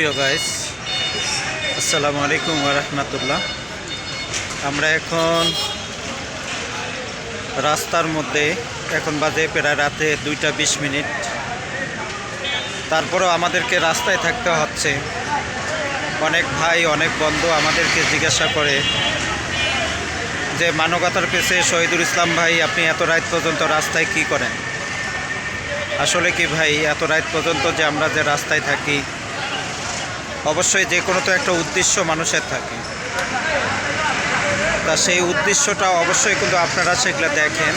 সুপ্রিয় গাইস আসসালামু আলাইকুম রহমতুল্লাহ। আমরা এখন রাস্তার মধ্যে, এখন বাজে প্রায় রাতে দুইটা বিশ মিনিট। তারপরেও আমাদেরকে রাস্তায় থাকতে হচ্ছে। অনেক ভাই, অনেক বন্ধু আমাদেরকে জিজ্ঞাসা করে যে, মানবতার পেছে শহীদুল ইসলাম ভাই, আপনি এত রাত পর্যন্ত রাস্তায় কি করেন? আসলে কি ভাই, এত রাত পর্যন্ত যে আমরা যে রাস্তায় থাকি অবশ্যই যে কোনো তো একটা উদ্দেশ্য মানুষের থাকে। তা সেই উদ্দেশ্যটা অবশ্যই কিন্তু আপনারা সেগুলো দেখেন।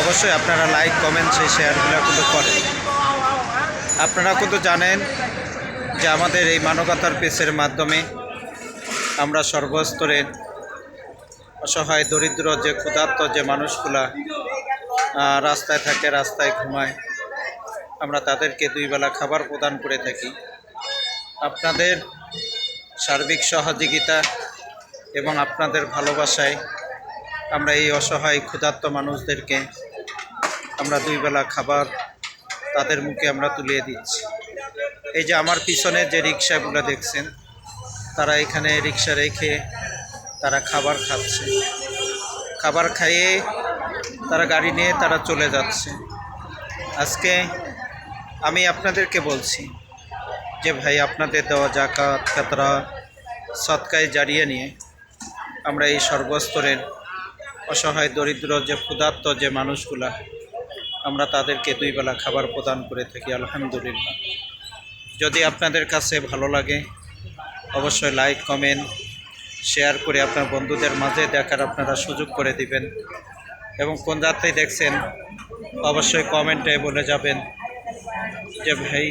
অবশ্যই আপনারা লাইক কমেন্ট সেই শেয়ারগুলো কিন্তু করেন। আপনারা কিন্তু জানেন যে আমাদের এই মানবতার পেসের মাধ্যমে আমরা সর্বস্তরের অসহায়, দরিদ্র, যে ক্ষুধার্ত যে মানুষগুলা রাস্তায় থাকে, রাস্তায় ঘুমায়, আমরা তাদেরকে দুই বেলা খাবার প্রদান করে থাকি। আপনাদের সার্বিক সহযোগিতা এবং আপনাদের ভালোবাসায় আমরা এই অসহায়, ক্ষুধার্ত মানুষদেরকে আমরা দুই বেলা খাবার তাদের মুখে আমরা তুলিয়ে দিচ্ছি। এই যে আমার পিছনে যে রিক্সাগুলো দেখছেন, তারা এখানে রিক্সা রেখে তারা খাবার খাচ্ছে। খাবার খাইয়ে তারা গাড়ি নিয়ে তারা চলে যাচ্ছে। আজকে আমি আপনাদেরকে বলছি যে ভাই আপনাদের দেওয়া জাকাত কাতরা সৎকায় জারিয়ে নিয়ে আমরা এই সর্বস্তরের অসহায়, দরিদ্র, যে ক্ষুধার্ত যে মানুষগুলা, আমরা তাদেরকে দুই বেলা খাবার প্রদান করে থাকি, আলহামদুলিল্লাহ। যদি আপনাদের কাছে ভালো লাগে, অবশ্যই লাইক কমেন্ট শেয়ার করে আপনার বন্ধুদের মাঝে দেখার আপনারা সুযোগ করে দিবেন। এবং কোন যাত্রায় দেখছেন, অবশ্যই কমেন্টে বলে যাবেন যে, ভাই